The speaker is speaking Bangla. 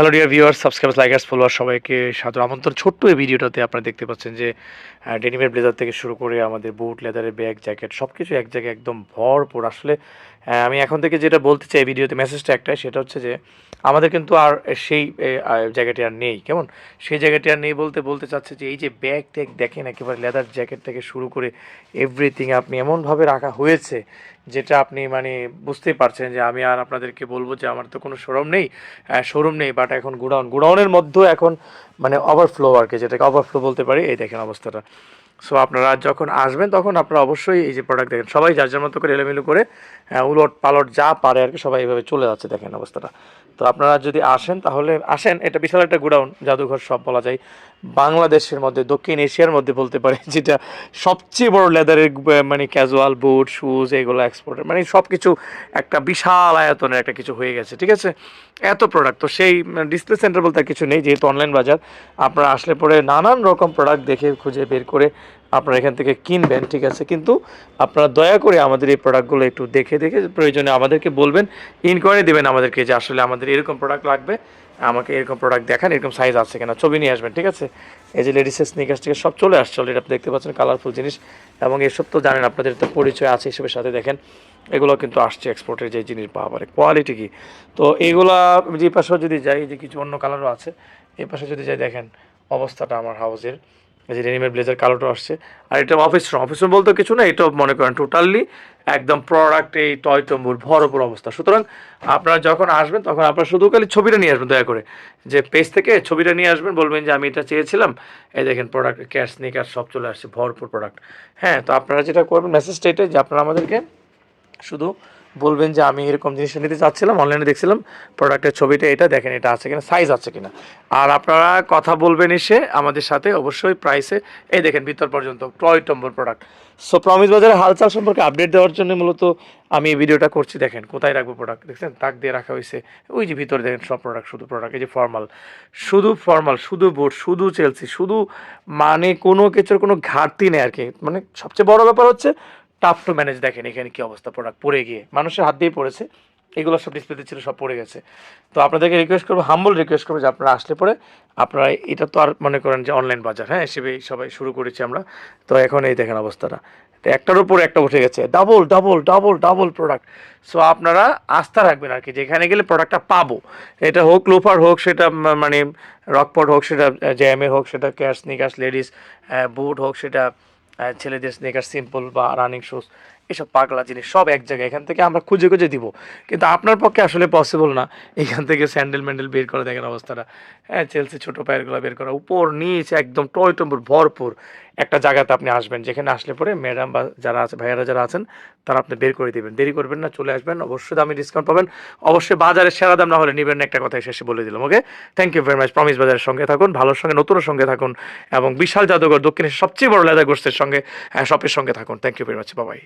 Hello dear viewer subscribers likers follower সবাইকে সাদর আমন্ত্রণ ছোট্ট এই ভিডিওটাতে আপনারা দেখতে পাচ্ছেন যে ডেনিমের ব্লেজার থেকে শুরু করে আমাদের বুট লেদারের ব্যাগ জ্যাকেট সব কিছু এক জায়গায় একদম ভরপুর। আসলে আমি এখন থেকে যেটা বলতে চাই ভিডিওতে মেসেজটা একটাই, সেটা হচ্ছে যে, আমাদের কিন্তু আর সেই জায়গাটি আর নেই। কেমন? সেই জায়গাটি আর নেই বলতে বলতে চাচ্ছে যে, এই যে ব্যাগ ট্যাগ দেখেন, একেবারে লেদার জ্যাকেট থেকে শুরু করে এভরিথিং আপনি এমনভাবে রাখা হয়েছে, যেটা আপনি মানে বুঝতেই পারছেন যে, আমি আর আপনাদেরকে বলব যে, আমার তো কোনো শোরুম নেই শোরুম নেই বাট এখন গুডাউন। গুডাউনের মধ্যেও এখন মানে ওভারফ্লো আর কি, যেটাকে ওভারফ্লো বলতে পারি, এই দেখেন অবস্থাটা। সো আপনারা যখন আসবেন, তখন আপনারা অবশ্যই এই যে প্রোডাক্ট দেখেন। সবাই যার যার মতো করে এলোমেলো করে উলট পালট যা পারে আর কি, সবাই এইভাবে চলে যাচ্ছে, দেখেন অবস্থাটা। তো আপনারা যদি আসেন, তাহলে আসেন, এটা বিশাল একটা গোডাউন, জাদুঘর সব বলা যায়। বাংলাদেশের মধ্যে, দক্ষিণ এশিয়ার মধ্যে বলতে পারে, যেটা সবচেয়ে বড় লেদারের মানে ক্যাজুয়াল বুট শুজ এগুলো এক্সপোর্টের মানে সব কিছু একটা বিশাল আয়তনের একটা কিছু হয়ে গেছে, ঠিক আছে? এত প্রোডাক্ট তো সেই ডিসপ্লে সেন্টার বলতে আর কিছু নেই, যেহেতু অনলাইন বাজার, আপনারা আসলে পরে নানান রকম প্রোডাক্ট দেখে, খুঁজে বের করে আপনারা এখান থেকে কিনবেন, ঠিক আছে? কিন্তু আপনারা দয়া করে আমাদের এই প্রোডাক্টগুলো একটু দেখে দেখে প্রয়োজনে আমাদেরকে বলবেন ইনকোয়ারি দেবেন আমাদেরকে যে আসলে আমাদের এরকম প্রোডাক্ট লাগবে, আমাকে এরকম প্রোডাক্ট দেখান, এরকম সাইজ আছে কিনা, ছবি নিয়ে আসবেন, ঠিক আছে? এই যে লেডিসের স্নিকার্স থেকে সব চলে আসছে অলরেডি আপনি দেখতে পাচ্ছেন কালারফুল জিনিস এবং এসব তো জানেন, আপনাদের তো পরিচয় আছে হিসেবে সাথে, দেখেন। এগুলো কিন্তু আসছে এক্সপোর্টের যে জিনিস পাওয়া পারে কোয়ালিটি কি? তো এইগুলা যে পাশেও যদি যাই যে কিছু অন্য কালারও আছে, এই পাশে যদি যাই, দেখেন, অবস্থাটা আমার হাউসের এই যে রেনিমেড ব্লেজার কালোটা আসছে। আর এটা অফিস রুম অফিস রুম বলতে কিছু না এটাও মনে করেন টোটালি একদম প্রোডাক্ট এই টয় টম্বুর ভরপুর অবস্থা। সুতরাং আপনারা যখন আসবেন, তখন আপনারা শুধু খালি ছবিটা নিয়ে আসবেন, দয়া করে। যে পেজ থেকে ছবিটা নিয়ে আসবেন, বলবেন যে আমি এটা চেয়েছিলাম। এই দেখেন প্রোডাক্ট ক্যাশ স্নিকার সব চলে আসছে, ভরপুর প্রোডাক্ট হ্যাঁ তো আপনারা যেটা করবেন মেসেজটা এটাই যে আপনারা আমাদেরকে শুধু বলবেন যে আমি এরকম জিনিসটা নিতে চাচ্ছিলাম অনলাইনে দেখছিলাম প্রোডাক্টের ছবিটা এটা দেখেন, এটা আছে কিনা সাইজ আছে কিনা। আর আপনারা কথা বলবেন এসে আমাদের সাথে অবশ্যই প্রাইসে এই দেখেন ভিতর পর্যন্ত টয় টম্বর প্রোডাক্ট সো প্রমিস বাজারের হালচাল সম্পর্কে আপডেট দেওয়ার জন্য মূলত আমি এই ভিডিওটা করছি, দেখেন, কোথায় রাখব প্রোডাক্ট দেখছেন? তাক দিয়ে রাখা হয়েছে, ওই যে ভিতরে দেখেন সব প্রোডাক্ট শুধু প্রোডাক্ট এই যে ফর্মাল শুধু ফর্মাল শুধু বুট শুধু চেলসি শুধু মানে কোনো কিছুর কোনো ঘাটতি নেই আর কি। মানে সবচেয়ে বড় ব্যাপার হচ্ছে টাফ টু ম্যানেজ দেখেন এখানে কি অবস্থা প্রোডাক্ট পড়ে গিয়ে। মানুষের হাত দিয়ে পড়েছে। এগুলো সব ডিসপ্লেতে ছিল, সব পড়ে গেছে। তো আপনাদেরকে রিকোয়েস্ট করব হাম্বল রিকোয়েস্ট করব যে আপনারা আসলে পরে আপনারা এটা তো আর মনে করেন যে অনলাইন বাজার হ্যাঁ? হিসেবে সবাই শুরু করেছি আমরা। তো এখন এই দেখেন অবস্থাটা। তো একটার উপর একটা উঠে গেছে। Double double double double product so আপনারা আস্থা রাখবেন আর কি, যেখানে গেলে প্রোডাক্টটা পাবো। এটা হোক লোফার হোক, সেটা মানে রকপট হোক, সেটা জ্যামের হোক, সেটা ক্যাশ নিকাশ লেডিস বুট হোক, সেটা ছেলেদের স্নেকার সিম্পল বা রানিং শুজ এসব পাগলা জিনিস সব এক জায়গায়, এখান থেকে আমরা খুঁজে খুঁজে দিব। কিন্তু আপনার পক্ষে আসলে পসিবল না। এখান থেকে স্যান্ডেল ম্যান্ডেল বের করে দেখেন অবস্থাটা। হ্যাঁ চেলসি ছোটো পায়েরগুলো বের করা, উপর, নিচ, একদম টয় টম্বুর, ভরপুর একটা জায়গাতে আপনি আসবেন। যেখানে আসলে পরে ম্যাডাম বা যারা আছে, ভাইয়ারা যারা আছেন, তারা আপনি বের করে দিবেন। দেরি করবেন না, চলে আসবেন। অবশ্যই দামি ডিসকাউন্ট পাবেন। অবশ্যই বাজারে সেরা দাম না হলে নেবেন না, একটা কথাই শেষে বলে দিলাম okay thank you very much promise বাজারের সঙ্গে থাকুন, ভালোর সঙ্গে, নতুনের সঙ্গে থাকুন, এবং বিশাল জাদুঘর দক্ষিণের সবচেয়ে বড় লেদার গোষ্ঠীর সঙ্গে হ্যাঁ শপের সঙ্গে থাকুন। থ্যাংক ইউ ভেরি মাচ বাবাই